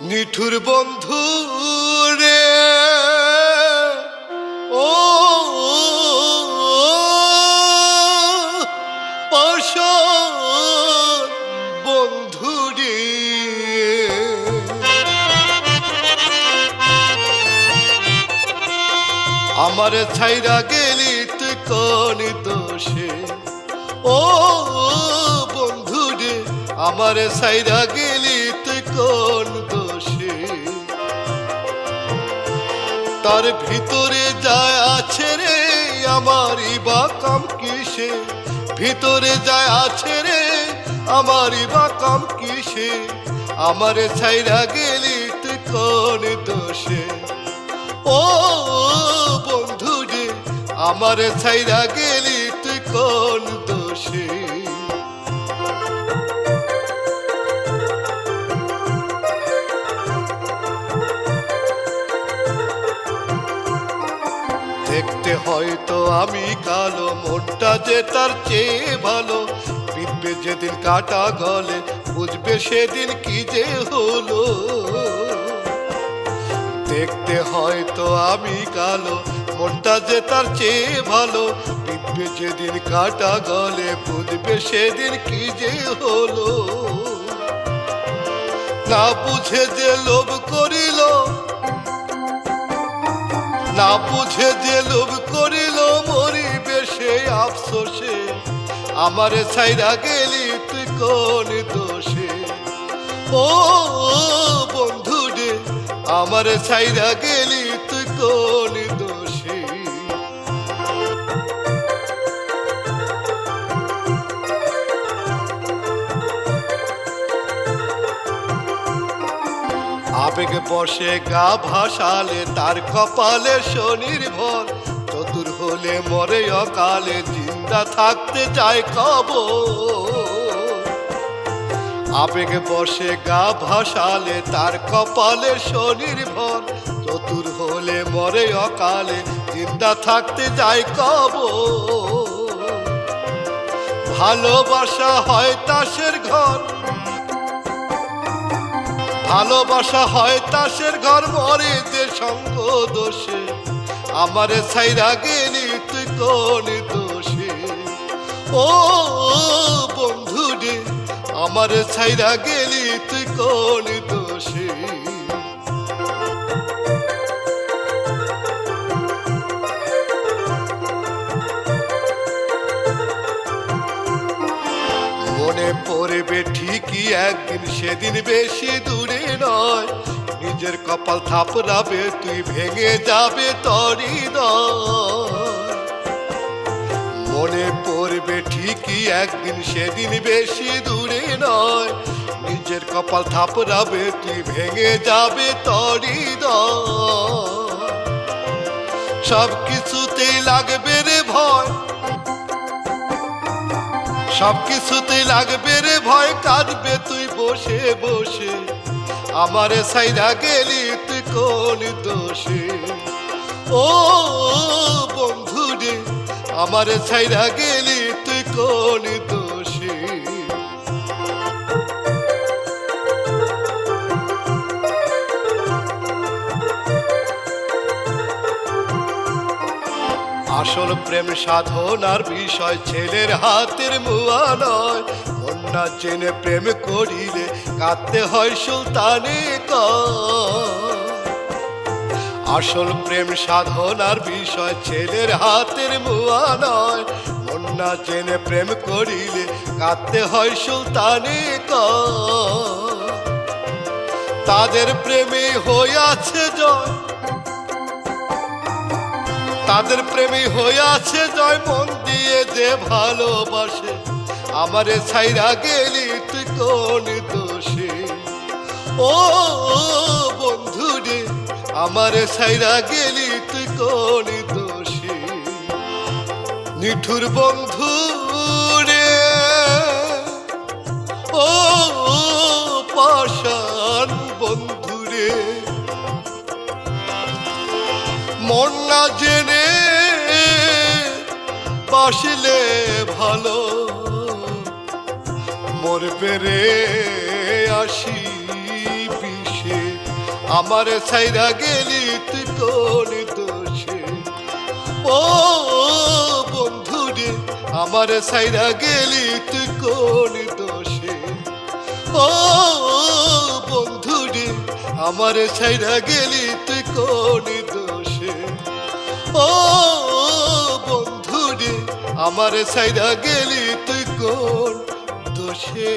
নিঠুর বন্ধু রে। ও, পাষাণ বন্ধু আমার ছাইরা গেলি তুই কোন দোষে ও, বন্ধু রে, আমার ছাইরা গেলি তুই কোন দোষে তার ভিতরে যায় আছে রে আমারই বা কাম কিসে? ভিতরে যায় আছে রে আমারই বা কাম কিসে? আমার ছাইরা গেলি তুই কোন দোষে? ও বন্ধু রে আমার ছাইরা গেলি তুই কোন দোষে? দেখতে হয়তো আমি কালো, মনটা যে তার চেয়ে ভালো। বিধবে যেদিন কাটা গলে, বুঝবে সেদিন কি যে হলো। দেখতে হয়তো আমি কালো, মনটা যে তার চেয়ে ভালো। বিধবে যেদিন কাটা গলে, বুঝবে সেদিন কি যে হলো। না বুঝে যে লোভ করিল না বুঝে যে লোভ করিল মরিবে সে আফসোসে। আমার ছাইরা গেলি তুই কোন দোষে? ও বন্ধু রে আমার ছাইরা গেলি তুই কোন আবেগে বসে গা ভাসালে, তার কপালে শনির ভর। চতুর হলে মরে অকালে, জিন্দা থাকতে চায় কব আবেগে বসে গা ভাসালে, তার কপালে শনির ভর। চতুর হলে মরে অকালে, জিন্দা থাকতে যায় কব ভালোবাসা হয় তাসের ঘর। ভালোবাসা হয় তাসের ঘর মরিতে সঙ্গ দোষে। আমারে ছাইরা গেলি তুই কোন দোষে? ও বন্ধু রে আমারে ছাইরা গেলি তুই কোন দোষে? মনে পড়বে ঠিকই একদিন, সেদিন বেশি দূরে নয়। নিজের কপাল থাপড়াবে, তুই ভেঙে যাবে তরি মনে পড়বে ঠিকই একদিন, সেদিন বেশি দূরে নয়। নিজের কপাল থাপড়াবে, তুই ভেঙে যাবে তরি সব কিছুতেই লাগবে রে ভয়। সব কিছুতেই লাগবে রে ভয়, কাঁদবে তুই বসে বসে। আমারে সাইরা গেলি তুই কোন দোষে? ও বন্ধু রে আমারে সাইরা গেলি তুই কোন দোষে আসল প্রেম সাধনার বিষয়, ছেলের হাতের মুয়া নয় কন্যা জেনে প্রেম করিলে কাঁদতে হয় সুলতানে। আসল প্রেম সাধনার বিষয়, ছেলের হাতের মুয়া নয় কন্যা জেনে প্রেম করিলে কাঁদতে হয় সুলতানে। তাদের প্রেমে হইয়াছে জয় তাদের প্রেমী হয়ে আছে জয় মন দিয়ে যে ভালোবাসে। আমারে ছাইরা গেলি তুই কোন দোষে? ও, বন্ধু রে, আমারে ছাইরা গেলি তুই কোন দোষে? নিঠুর বন্ধু রে, ও পাষাণ বন্ধু রে। মন না জেনে বাসলে ভালো। মরবে রে আসি পিসে আমারে সাইরা গেলি তুই কোন দোষে? ও বন্ধু রে, আমারে সাইরা গেলি তুই কোন দোষে? ও বন্ধু রে, আমারে সাইরা গেলি তুই কোন ও বন্ধু আমার আমারে সাইরা গেলি তুই কোন দোষে?